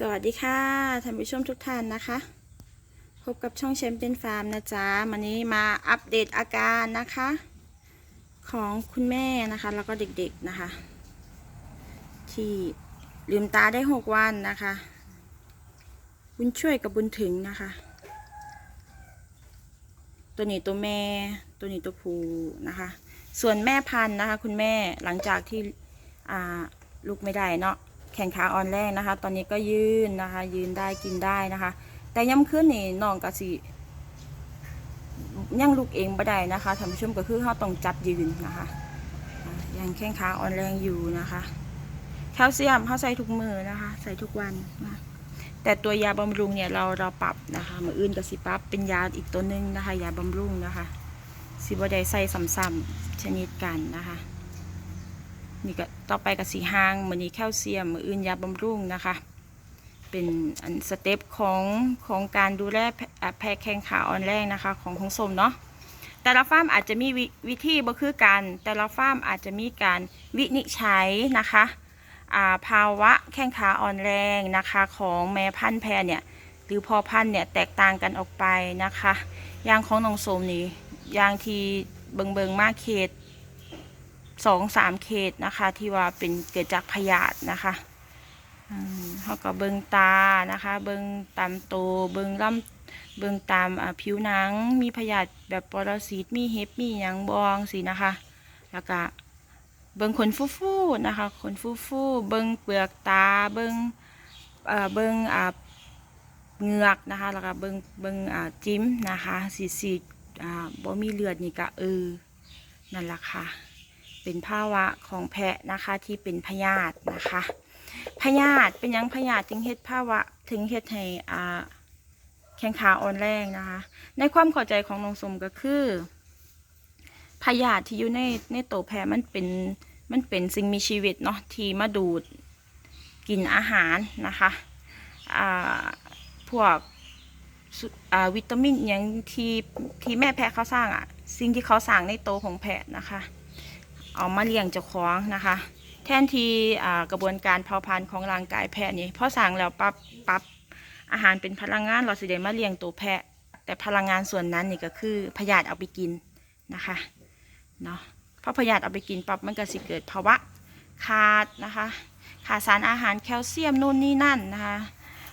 สวัสดีค่ะท่านผู้ชมทุกท่านนะคะ พบกับช่องแชมเปี้ยนฟาร์มนะจ๊ะวันนี้มาอัปเดตอาการนะคะ ของคุณแม่นะคะ แล้วก็เด็กๆนะคะ ที่ลืมตาได้หกวันนะคะ บุญช่วยกับบุญถึงนะคะ ตัวนี้ตัวแม่ ตัวนี้ตัวผูนะคะ ส่วนแม่พันธุ์นะคะ คุณแม่หลังจากที่ลูกไม่ได้เนาะ แข่งขาอ่อนแรงนะคะ ตอนนี้ก็ยืนนะคะ ยืนได้กินได้นะคะ แต่ย่ำขึ้นนี่น้องก็สิยังลูกเองบ่ได้นะคะท่านผู้ชมก็คือเขาต้องจับยืนนะคะยังแข้งขาอ่อนแรงอยู่นะคะแคลเซียมเขาใส่ทุกมือนะคะ ใส่ทุกวันนะแต่ตัวยาบำรุงเนี่ยเราเราปรับนะคะมืออื่นก็สิปรับเป็นยาอีกตัวหนึงนะคะ ยาบำรุงนะคะสิบ่ได้ใส่ซ้ำๆชนิดกันนะคะ นี่ก็ต่อไปกับสีหางมือนี้แคลเซียมมืออื่นยาบำรุงนะคะ เป็นอันสเต็ปของของการดูแลแพอ่าแพะแข้งขาอ่อนแรงนะคะ ของของสมเนาะแต่ละฟาร์มอาจจะมีวิวิธีบ่คือกัน แต่ละฟาร์มอาจจะมีการวินิจฉัยนะคะาภาวะแข้งขาอ่อนแรงนะคะของแม่พันธุ์แพะเนี่ยหรือพอพันธุ์เนี่ยแตกต่างกันออกไปนะคะ อย่างของน้องสมนี่อย่างที่เบิงเบิงมากเขต สองสามเขตนะคะ ที่ว่าเป็นเกิดจากพยาธินะคะเขาก็เบิงตานะคะ เบิงตามโตวเบิงลำเบิงตามผิวหนัง มีพยาธิแบบปรสิตมีเห็บมีหยังบองสินะคะ แล้วก็เบิงขนฟู่ๆนะคะขนฟู่ๆเบิงเปลือกตาเบิงเบิงเหงือกนะคะ แล้วก็เบิงเบิงจิ้มนะคะสีสีดๆบ่มีเลือดนี่ก็เออนั่นแหละค่ะ เป็นภาวะของแพะนะคะที่เป็นพยาธินะคะพยาธิเป็นยังพยาธิถึงเฮ็ดภาวะถึงเฮ็ดให้อ่าแข้งขาอ่อนแรงนะคะ ในความเข้าใจของน้องสมก็คือพยาธิที่อยู่ในในตัวแพะมันเป็นมันเป็นสิ่งมีชีวิตเนาะที่มาดูดกินอาหารนะคะอ่าพวกอ่าวิตามินอย่างที่ที่แม่แพะเขาสร้างอะ่ะสิ่งที่เขาสร้างในโตของแพะนะคะ เอามาเลี้ยงเจ้าของนะคะ แทนที่กระบวนการเผาพันธุ์ของร่างกายแพะนี่พอสั่งแล้วปับปับอาหารเป็นพลังงานเราสิได้มาเลี้ยงตัวแพะ แต่พลังงานส่วนนั้นนี่ก็คือพยาธิเอาไปกินนะคะเนาะพอพยาธิเอาไปกินปั๊บมันก็สิเกิดภาวะขาดนะคะขาดสารอาหารแคลเซียมนู่นนี่นั่นนะคะ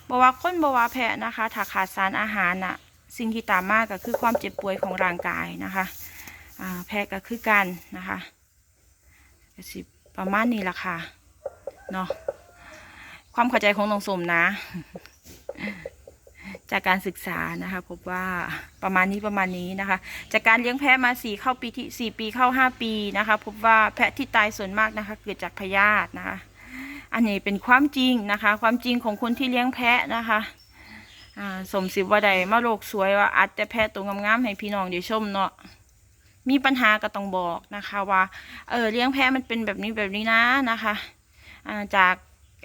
บว่าคนบว่าแพะนะคะถ้าขาดสารอาหารน่ะสิ่งที่ตามมาก็คือความเจ็บป่วยของร่างกายนะคะแพะก็คือกันนะคะ ก็สิประมาณนี้ละค่ะเนาะความเข้าใจของน้องสมนะ จากการศึกษานะคะ พบว่าประมาณนี้ประมาณนี้นะคะ จากการเลี้ยงแพะมาสี่เข้าปีที่สี่ปีเข้าห้าปีนะคะ พบว่าแพะที่ตายส่วนมากนะคะ เกิดจากพยาธินะคะ อันนี้เป็นความจริงนะคะ ความจริงของคนที่เลี้ยงแพะนะคะสมสิบว่าใดมาโลกสวยว่าอัดแต่แพะตัวงามๆให้พี่น้องเดี๋ยวชมเนาะ มีปัญหาก็ต้องบอกนะคะว่าเออเลี้ยงแพะมันเป็นแบบนี้แบบนี้นะนะคะจาก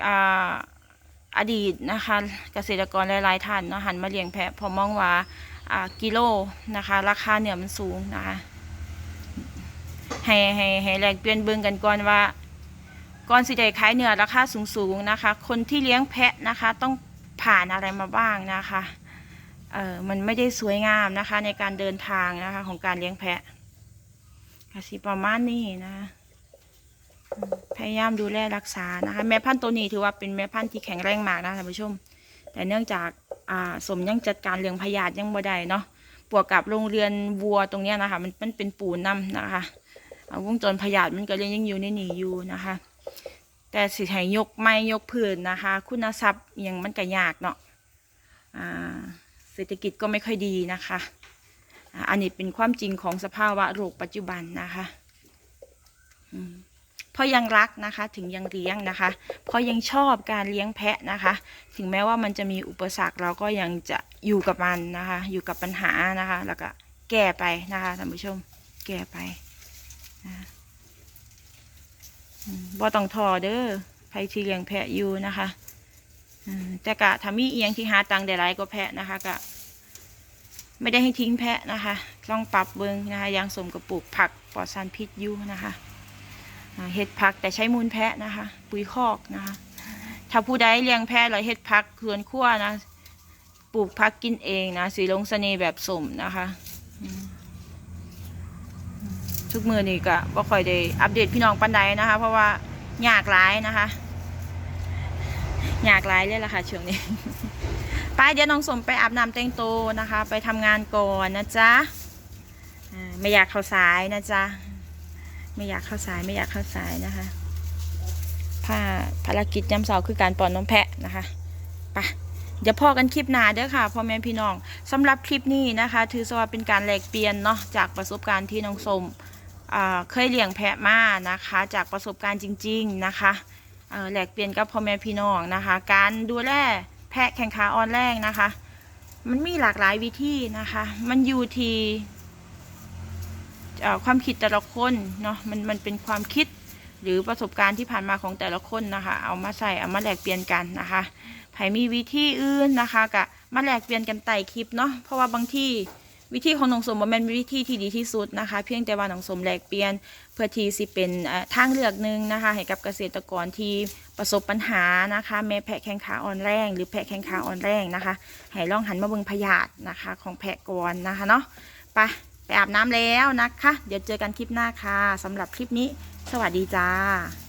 อ่าอดีตนะคะเกษตรกรหลายๆท่านเนาะหันมาเลี้ยงแพะเพอมองว่าอ่ากิโลนะคะ ราคาเนื้อมันสูงนะคะให้ให้ให้แลกเปลี่ยนเบิ่งกันก่อนว่าก่อนสิได้ขายเนื้อราคาสูงๆนะคะ คนที่เลี้ยงแพะนะคะต้องผ่านอะไรมาบ้างนะคะเออมันไม่ได้สวยงามนะคะในการเดินทางนะคะของการเลี้ยงแพะ ก็สิประมาณนี้นะ พยายามดูแลรักษานะคะ แม่พันธุ์ตัวนี้ถือว่าเป็นแม่พันธุ์ที่แข็งแรงมากนะท่านผู้ชม แต่เนื่องจากอ่าสมยังจัดการเรื่องพยาธิยังบ่ได้เนาะบวกกับโรงเรือนวัวตรงเนี้ยนะคะ มันมันเป็นปูนนํนะคะอ่าวงจรพยาธิมันก็เลยยังอยู่ในหนีอยู่นะคะ แต่สิให้ยกไม่ยกพื้นนะคะ คุณทรัพย์ยังมันก็ยากเนาะอ่าเศรษฐกิจก็ไม่ค่อยดีนะคะ อันนี้เป็นความจริงของสภาวะโรคปัจจุบันนะคะเพราะยังรักนะคะ ถึงยังเลี้ยงนะคะเพราะยังชอบการเลี้ยงแพะนะคะ ถึงแม้ว่ามันจะมีอุปสรรคเราก็ยังจะอยู่กับมันนะคะ อยู่กับปัญหานะคะ แล้วก็แก้ไปนะคะท่านผู้ชม แก้ไปนะอืมบ่ต้องทอเด้อใครที่เลี้ยงแพะอยู่นะคะแต่กะถ้ามีเอียงที่หาตังได้หลายก็แพะนะคะกะ ไม่ได้ให้ทิ้งแพะนะคะ ต้องปรับเบิงนะคะยางสมกับปลูกผักปลอดสารพิษอยู่นะคะเห็ดผักแต่ใช้มูลแพะนะคะ ปุ๋ยคอกนะคะทาผู้ใดเลี้ยงแพะแล้วเฮ็ดพักเคือนขั้วนะปลูกพักกินเองนะสีลงเสน่ห์แบบสมนะคะทุกมือนี่ก็บ่ค่อยได้อัปเดตพี่น้องปันใดนะคะ เพราะว่ายากหลายนะคะยากหลายเลยล่ะค่ะช่วงนี้ ไปเดี๋ยวน้องสมไปอาบน้ำแต่งตัวนะคะ ไปทำงานก่อนนะจ๊ะไม่อยากเข้าสายนะจ๊ะไม่อยากเข้าสายไม่อยากเข้าสายนะคะผ้าภารกิจยามเสาคือการป้อนนมแพะนะคะไปเดี๋ยวพอกันคลิปหน้าเด้อค่ะพ่อแม่พี่น้องสำหรับคลิปนี้นะคะ ถือว่าเป็นการแลกเปลี่ยนเนาะจากประสบการณ์ที่น้องสมเคยเลี้ยงแพะมานะคะ จากประสบการณ์จริง ๆนะคะแลกเปลี่ยนกับพ่อแม่พี่น้องนะคะ การดูและแข่งขาออนแรงนะคะ มันมีหลากหลายวิธีนะคะ มันอยู่ที่ความคิดแต่ละคนเนาะมันมันเป็นความคิดหรือประสบการณ์ที่ผ่านมาของแต่ละคนนะคะ เอามาใส่เอามาแลกเปลี่ยนกันนะคะไผมีวิธีอื่นนะคะกะมาแลกเปลี่ยนกันไต่คลิปเนาะเพราะว่าบางที่ วิธีของน้องสมบ่แม่นวิธีที่ดีที่สุดนะคะ เพียงแต่ว่าน้องสมแลกเปลี่ยนเพื่อที่สิเป็นทางเลือกหนึ่งนะคะให้กับเกษตรกรที่ประสบปัญหานะคะ แม่แพะแข้งขาอ่อนแรง หรือแพะแข้งขาอ่อนแรงนะคะให้ลองหันมาเบิ่งพยาธินะคะ ของแพะก่อนนะคะเนาะไปไปอาบน้ำแล้วนะคะ เดี๋ยวเจอกันคลิปหน้าค่ะสำหรับคลิปนี้ สวัสดีจ้า